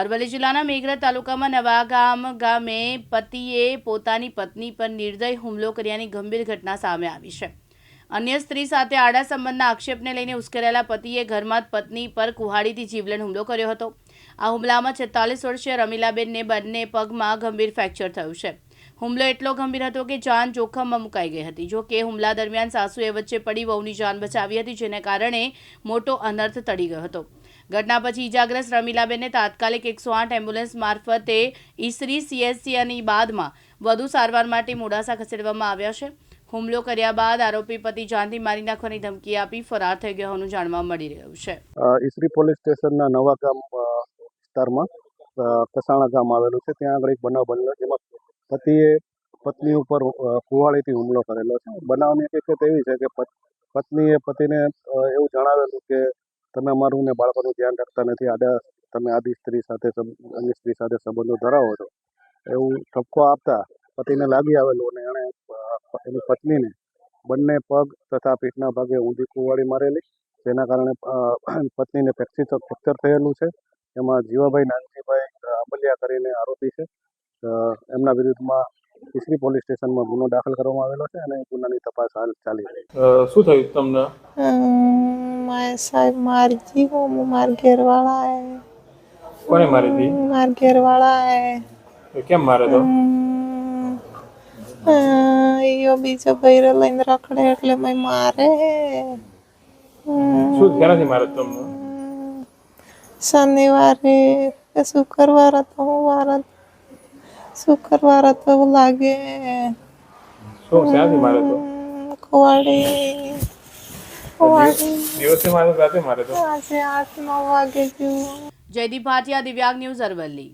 અરવલ્લી જિલ્લાના મેઘરજ તાલુકામાં નવાગામ ગામે પતિએ પોતાની પત્ની પર નિર્દય હુમલો કર્યાની ગંભીર ઘટના સામે આવી છે. અન્ય સ્ત્રી સાથે આડા સંબંધના આક્ષેપને લઈને ઉશ્કેરાયેલા પતિએ ઘરમાં પત્ની પર કુહાડીથી જીવલેણ હુમલો કર્યો હતો. આ હુમલામાં છેતાલીસ વર્ષીય રમીલાબેનને બંને પગમાં ગંભીર ફ્રેક્ચર થયું છે. હુમલો એટલો ગંભીર હતો કે જાન જોખમમાં મુકાઈ ગઈ હતી. જો કે હુમલા દરમિયાન સાસુએ વચ્ચે પડી વહુની જાન બચાવી હતી, જેને કારણે મોટો અનર્થ ટળી ગયો હતો. ઘટના પછી ઇજાગ્રસ્ત રમીલાબેનને તાત્કાલિક એકસો આઠ એમ્બ્યુલન્સ મારફતે ઈસરી, સીએસસી અને બાદમાં વધુ સારવાર માટે મોડાસા ખસેડવામાં આવ્યા છે. હુમલો કર્યા બાદ આરોપી પતિ જાનથી મારી નાખવાની ધમકી આપી ફરાર થઈ ગયો હોવાનું જાણવા મળી રહ્યું છે. ઈસરી પોલીસ સ્ટેશનના નવા ગામ વિસ્તારમાં કસાણા ગામ આવેલું છે. ત્યાં આગળ એક બનાવ બનેલો જેમાં પતિએ પત્ની ઉપર કુવાળીથી હુમલો કરેલો છે. બનાવની હકીકત એવી છે કે પત- પત્નીએ પતિને એવું જણાવેલું કે તમે અમારું ને બાળકોનું ધ્યાન રાખતા નથી. આડા તમે આદિ સ્ત્રી સાથે અન્ય સ્ત્રી સાથે સંબંધો ધરાવો છો. એવું ઠપકો આપતા પતિને લાગી આવેલું અને એણે એની પત્નીને બંને પગ તથા પીઠના ભાગે ઊંધી કુવાડી મારેલી જેના કારણે પત્નીને ફ્રેક્ચર ફ્રેક્ચર થયેલું છે. એમાં જીવાભાઈ નાનજીભાઈ આંબલિયા કરીને આરોપી છે. એમના વિરુદ્ધમાં ઈસરી પોલીસ સ્ટેશનમાં ગુનો દાખલ કરવામાં આવેલો છે અને ગુનાની તપાસ હાલ ચાલી રહી છે. શું થયું તમને? હમ, મારે સાહેબ મારી જીવો માર ઘેરવાળા હે કોને મારી હતી માર ઘેરવાળા હે તો કેમ મારે તો? યો બીજો ભૈરો લઈને રખડે એટલે મેં મારે. શું કેનાથી મારે તમને? શનિવારે કે શુક્રવારે તો હું વાર શુક્રવારે તો લાગે. શું ક્યાંથી મારે તો? કુવાડી. દિવસે મારે રાતે મારે તો. આજે આઠ નવ વાગે જેવું. જયદીપ ભાટિયા દિવ્યાંગ ન્યૂઝ અરવલ્લી.